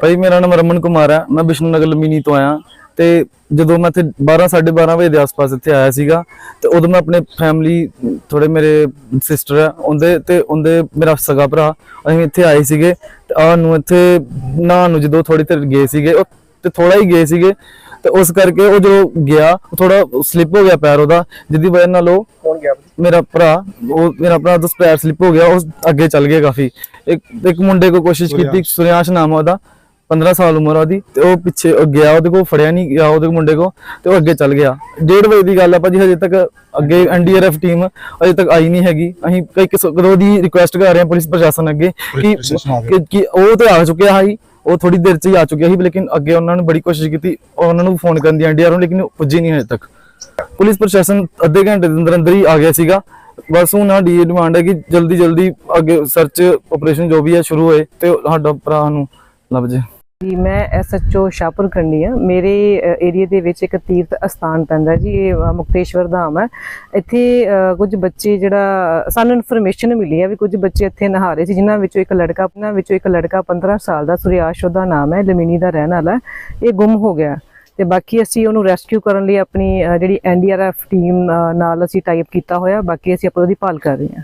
ਭਾਈ, ਮੇਰਾ ਨਾਮ ਰਮਨ ਕੁਮਾਰ ਹੈ ਮੈਂ ਵਿਸ਼ਨੂੰ ਨਗਰ ਲਮੀਨੀ ਤੋਂ ਆਇਆ। ਤੇ ਜਦੋਂ ਮੈਂ ਇੱਥੇ 12 12:30 ਵਜੇ ਦੇ ਆਸ-ਪਾਸ ਇੱਥੇ ਆਇਆ ਸੀਗਾ, ਤੇ ਉਦੋਂ ਮੈਂ ਆਪਣੇ ਫੈਮਿਲੀ ਥੋੜੇ ਮੇਰੇ ਸਿਸਟਰ ਆ, ਉਹਦੇ ਤੇ ਉਹਦੇ ਮੇਰਾ ਸਗਾ ਭਰਾ, ਅਸੀਂ ਇੱਥੇ ਆਏ ਸੀਗੇ। ਤੇ ਆ ਨੂੰ ਇੱਥੇ, ਨਹਾਉਣ ਨੂੰ ਜਦੋਂ ਥੋੜੀ ਦੇਰ ਗਏ ਸੀਗੇ ਤੇ ਥੋੜਾ ਹੀ ਗਏ ਸੀਗੇ। ਤੇ ਉਸ ਕਰਕੇ ਉਹ ਜਦੋਂ ਗਿਆ ਥੋੜਾ ਸਲਿੱਪ ਹੋ ਗਿਆ ਪੈਰ ਉਹਦਾ ਜਿਹਦੀ ਵਜ੍ਹਾ ਨਾਲ ਉਹ ਕੌਣ ਗਿਆ? ਮੇਰਾ ਭਰਾ ਉਹ ਮੇਰਾ ਭਰਾ ਤੋਂ ਪੈਰ ਸਲਿੱਪ ਹੋ ਗਿਆ ਉਹ ਅੱਗੇ ਚੱਲ ਗਿਆ ਕਾਫੀ। ਇੱਕ ਇੱਕ ਮੁੰਡੇ ਕੋ ਕੋਸ਼ਿਸ਼ ਕੀਤੀ ਸੁਰਿਆਸ਼ ਨਾਮ ਉਹਦਾ 15 ਸਾਲ ਉਮਰ ਉਹਦੀ ਤੇ ਉਹ ਪਿੱਛੇ ਗਿਆ ਉਹਦੇ ਕੋਲ ਫੜਿਆ ਨਹੀਂ ਗਿਆ ਉਹਦੇ ਮੁੰਡੇ ਕੋ ਤੇ ਉਹ ਅੱਗੇ ਚੱਲ ਗਿਆ। ਡੇਢ ਵਜੇ ਦੀ ਗੱਲ ਆ ਭਾਜੀ ਹਜੇ ਤੱਕ ਅੱਗੇ ਐਨਡੀਆਰਐਫ ਟੀਮ ਅਜੇ ਤੱਕ ਆਈ ਨਹੀਂ ਹੈਗੀ। ਅਸੀਂ ਕਈ ਕਿਸ- ਦੀ ਰਿਕੁਐਸਟ ਕਰ ਰਹੇ ਹਾਂ ਪੁਲਿਸ ਪ੍ਰਸ਼ਾਸਨ ਅੱਗੇ ਕਿ ਕਿ- ਕਿ ਉਹ ਤੇ ਆ ਚੁੱਕਿਆ ਹੈ ਉਹ ਥੋੜੀ ਦੇਰ ਚ ਹੀ ਆ ਚੁੱਕਿਆ ਸੀ, ਲੇਕਿਨ ਅੱਗੇ ਉਹਨਾਂ ਨੇ ਬੜੀ ਕੋਸ਼ਿਸ਼ ਕੀਤੀ, ਉਹਨਾਂ ਨੂੰ ਫੋਨ ਕਰਨ ਦੀ ਐਨਡੀਆਰ ਨੂੰ, ਲੇਕਿਨ ਉਹ ਪੁੱਜੀ ਨਹੀਂ ਹਜੇ ਤੱਕ। ਪੁਲਿਸ ਪ੍ਰਸ਼ਾਸਨ ਅੱਧੇ ਘੰਟੇ ਦੇ ਅੰਦਰ ਅੰਦਰ ਹੀ ਆ ਗਿਆ ਸੀਗਾ। ਬਸ ਹੁਣ ਸਾਡੀ ਇਹ ਡਿਮਾਂਡ ਹੈ ਕਿ ਜਲਦੀ ਜਲਦੀ ਅੱਗੇ ਸਰਚ ਆਪਰੇਸ਼ਨ ਜੋ ਵੀ ਹੈ ਸ਼ੁਰੂ ਹੋਏ ਤੇ ਸਾਡਾ ਭਰਾ ਨੂੰ ਲੱਭ ਜੇ ਜੀ ਮੈਂ ਐਸਐਚਓ ਸ਼ਾਹਪੁਰ ਕੰਡੀ ਆ। ਮੇਰੇ ਏਰੀਆ ਦੇ ਵਿੱਚ ਇੱਕ ਤੀਰਥ ਅਸਥਾਨ ਪੈਂਦਾ ਜੀ ਇਹ ਮੁਕਤੇਸ਼ਵਰ ਧਾਮ ਹੈ। ਇੱਥੇ ਕੁਝ ਬੱਚੇ ਜਿਹੜਾ ਸਾਨੂੰ ਇਨਫੋਰਮੇਸ਼ਨ ਮਿਲੀ ਹੈ ਵੀ ਕੁਝ ਬੱਚੇ ਇੱਥੇ ਨਹਾ ਰਹੇ ਸੀ ਜਿਨ੍ਹਾਂ ਵਿੱਚੋਂ ਇੱਕ ਲੜਕਾ ਉਹਨਾਂ ਵਿੱਚੋਂ ਇੱਕ ਲੜਕਾ 15 ਸਾਲ ਦਾ ਸੁਰਿਆਸ਼ ਉਹਦਾ ਨਾਮ ਹੈ ਲਮੀਨੀ ਦਾ ਰਹਿਣ ਵਾਲਾ ਇਹ ਗੁੰਮ ਹੋ ਗਿਆ। ਤੇ ਬਾਕੀ ਅਸੀਂ ਉਹਨੂੰ ਰੈਸਕਿਊ ਕਰਨ ਲਈ ਆਪਣੀ ਅ, ਜਿਹੜੀ ਐਨਡੀਆਰਐਫ ਟੀਮ ਨਾਲ ਅਸੀਂ ਟਾਈਪ ਕੀਤਾ ਹੋਇਆ ਬਾਕੀ ਅਸੀਂ ਆਪਾਂ ਉਹਦੀ ਭਾਲ ਕਰ ਰਹੇ ਹਾਂ।